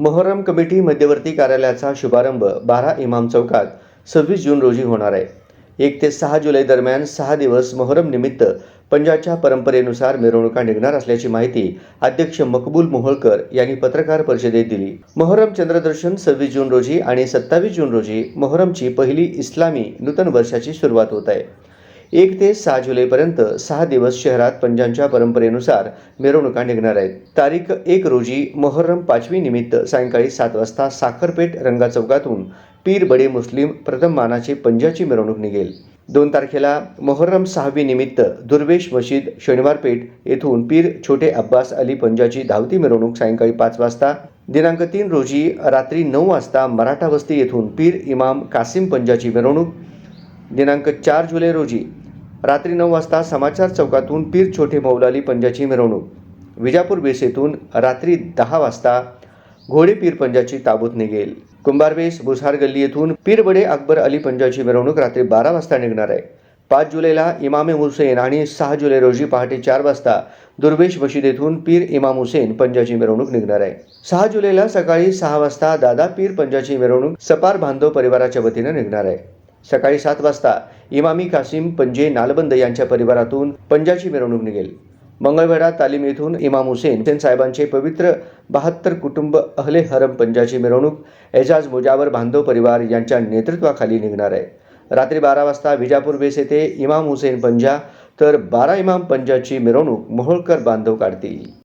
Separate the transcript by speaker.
Speaker 1: Muharram committee मध्यवर्ती कार्यालयाचा शुभारंभ बारा इमाम चौकात सव्वीस जून रोजी होणार आहे. एक ते सहा जुलै दरम्यान सहा दिवस मोहरम निमित्त पंजाबच्या परंपरेनुसार मिरवणुका निघणार असल्याची माहिती अध्यक्ष मकबूल मोहोळकर यांनी पत्रकार परिषदेत दिली. मोहरम चंद्रदर्शन सव्वीस जून रोजी आणि सत्तावीस जून रोजी मोहरमची पहिली इस्लामी नूतन वर्षाची सुरुवात होत आहे. एक ते सहा जुलैपर्यंत सहा दिवस शहरात पंजांच्या परंपरेनुसार मिरवणुका निघणार आहेत. तारीख एक रोजी मोहर्रम पाचवी निमित्त सायंकाळी सात वाजता साखरपेठ रंगा चौकातून पीर बडे मुस्लिम प्रथम मानाची पंजाची मिरवणूक निघेल. दोन तारखेला मोहर्रम सहावी निमित्त दुर्वेश मशीद शनिवारपेठ येथून पीर छोटे अब्बास अली पंजाची धावती मिरवणूक सायंकाळी पाच वाजता. दिनांक तीन रोजी रात्री नऊ वाजता मराठा वस्ती येथून पीर इमाम कासिम पंजाची मिरवणूक. दिनांक चार जुलै रोजी रात्री नऊ वाजता समाचार चौकातून पीर छोटे मौलाली पंजाची मिरवणूक. विजापूर बेस येथून रात्री दहा वाजता घोडे पीर पंजाची ताबूत निघेल. कुंभारबेस भुसार गल्ली येथून पीर बडे अकबर अली पंजाची मिरवणूक रात्री बारा वाजता निघणार आहे. पाच जुलैला इमामे हुसेन आणि सहा जुलै रोजी पहाटे चार वाजता दुर्वेश मशीद येथून पीर इमाम हुसेन पंजाची मिरवणूक निघणार आहे. सहा जुलैला सकाळी सहा वाजता दादा पीर पंजाची मिरवणूक सपार बांधव परिवाराच्या वतीनं निघणार आहे. सकाळी सात वाजता इमामी कासिम पंजे नालबंद यांच्या परिवारातून पंजाची मिरवणूक निघेल. मंगळवेढा तालीम येथून इमाम हुसेन हुसेन साहेबांचे पवित्र बहात्तर कुटुंब अहले हरम पंजाची मिरवणूक एजाज मुजावर बांधव परिवार यांच्या नेतृत्वाखाली निघणार आहे. रात्री बारा वाजता विजापूर बेस येथे इमाम हुसेन पंजा तर बारा इमाम पंजाची मिरवणूक मोहोळकर बांधव काढतील.